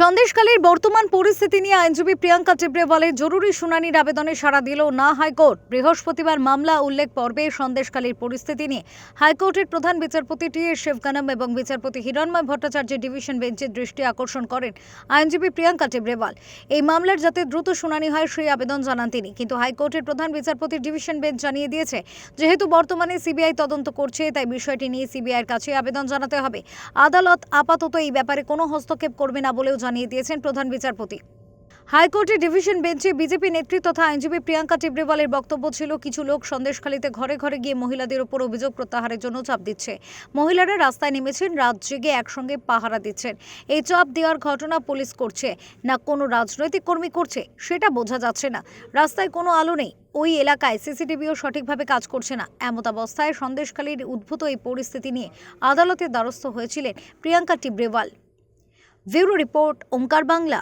সন্দেশকালের বর্তমান পরিস্থিতি নিয়ে আইনজীবী প্রিয়াঙ্কা টিব্রেওয়ালের জরুরি শুনানির আবেদনে সাড়া দিল না হাইকোর্ট। বৃহস্পতিবার মামলা উল্লেখ পর্বে সন্দেশকালীর পরিস্থিতি নিয়ে হাইকোর্টের প্রধান বিচারপতি টি এস শিবগানম এবং বিচারপতি হিরণময় ভট্টাচার্যের ডিভিশন বেঞ্চের দৃষ্টি আকর্ষণ করেন আইনজীবী প্রিয়াঙ্কা টিব্রেওয়াল এই মামলার যাতে দ্রুত শুনানি হয়, সেই আবেদন জানান তিনি। কিন্তু হাইকোর্টের প্রধান বিচারপতির ডিভিশন বেঞ্চ জানিয়ে দিয়েছে, যেহেতু বর্তমানে সিবিআই তদন্ত করছে, তাই বিষয়টি নিয়ে সিবিআইয়ের কাছে আবেদন জানাতে হবে। আদালত আপাতত এই ব্যাপারে কোনো হস্তক্ষেপ করবে না বলেও জানিয়ে দিয়েছেন প্রধান বিচারপতি। হাইকোর্টের ডিভিশন বেঞ্চে বিজেপি নেত্রী তথা আইনজীবী প্রিয়াঙ্কা টিব্রেওয়ালের বক্তব্য ছিল, কিছু লোক সন্দেশখালীতে ঘরে ঘরে গিয়ে মহিলাদের উপর অভিযোগ প্রত্যাহারের জন্য চাপ দিচ্ছে। মহিলারা রাস্তায় নেমেছেন, রাত জেগে একসঙ্গে পাহারা দিচ্ছেন। এই চাপ দেওয়ার ঘটনা পুলিশ করছে, না কোনো রাজনৈতিক কর্মী করছে, সেটা বোঝা যাচ্ছে না। রাস্তায় কোনো আলো নেই, ওই এলাকায় সিসিটিভিও সঠিকভাবে কাজ করছে না। এমত অবস্থায় সন্দেশখালীর উদ্ভূত এই পরিস্থিতি নিয়ে আদালতের দ্বারস্থ হয়েছিলেন প্রিয়াঙ্কা টিব্রেওয়াল ব্যুরো রিপোর্ট ওঙ্কার বাংলা।